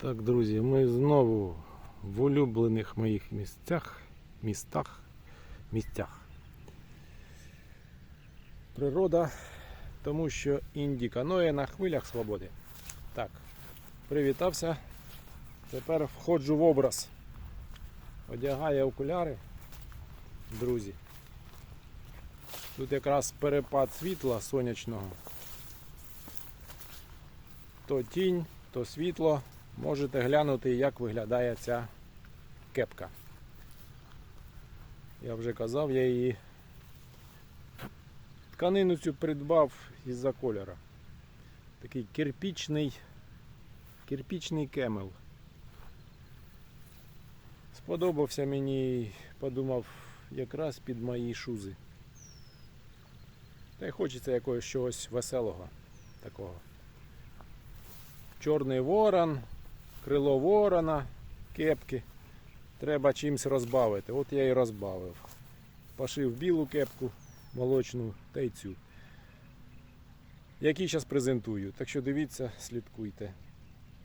Так, друзі, ми знову в улюблених моїх місцях, містах, місцях. Природа, тому що інді каноє на хвилях свободи. Так, привітався. Тепер входжу в образ. Одягаю окуляри, друзі. Тут якраз перепад світла сонячного. То тінь, то світло. Можете глянути, як виглядає ця кепка. Я вже казав, я її тканину цю придбав із-за кольора. Такий кирпічний, кирпічний кемел. Сподобався мені, подумав, якраз під мої шузи. Та й хочеться якогось чогось веселого такого. Чорний ворон, крило ворона, кепки. Треба чимось розбавити. От я і розбавив. Пошив білу кепку молочну та й цю. Які зараз презентую. Так що дивіться, слідкуйте.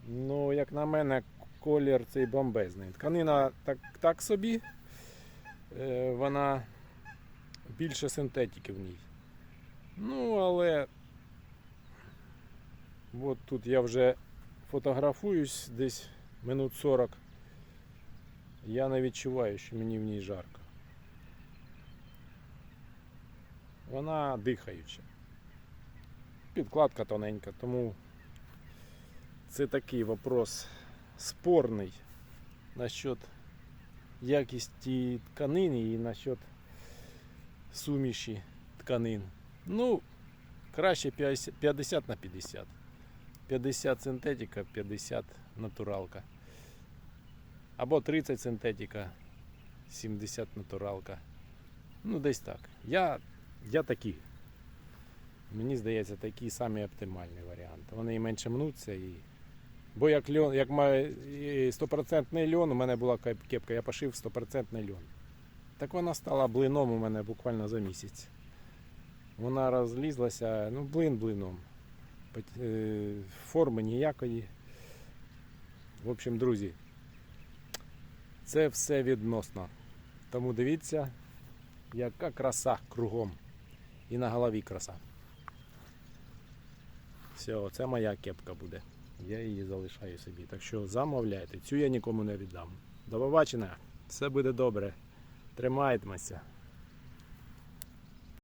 Ну, як на мене, колір цей бомбезний. Тканина так, так собі. Е, вона більше синтетики в ній. Ну, але от тут я вже фотографуюсь десь минут 40. Я не відчуваю, що мені в ній жарко. Вона дихаюча. Підкладка тоненька, тому це такий вопрос спорний насчет якісті тканини і насчет суміші тканин. Ну, краще 50 50 на 50. 50 синтетика, 50 натуралка. Або 30 синтетика, 70 натуралка. Ну, десь так. Я, я такі. Мені здається, такі самі оптимальні варіанти. Вони і менше мнуться. І... Бо як льон, як має і 100% льон, у мене була кепка, я пошив 100% льон. Так вона стала блином у мене буквально за місяць. Вона розлізлася, ну, блин блином. Е, Форми ніякої. В общем, друзі, це все відносно. Тому дивіться, яка краса кругом. І на голові краса. Все, це моя кепка буде. Я її залишаю собі. Так що замовляйте. Цю я нікому не віддам. До побачення. Все буде добре. Тримайтеся.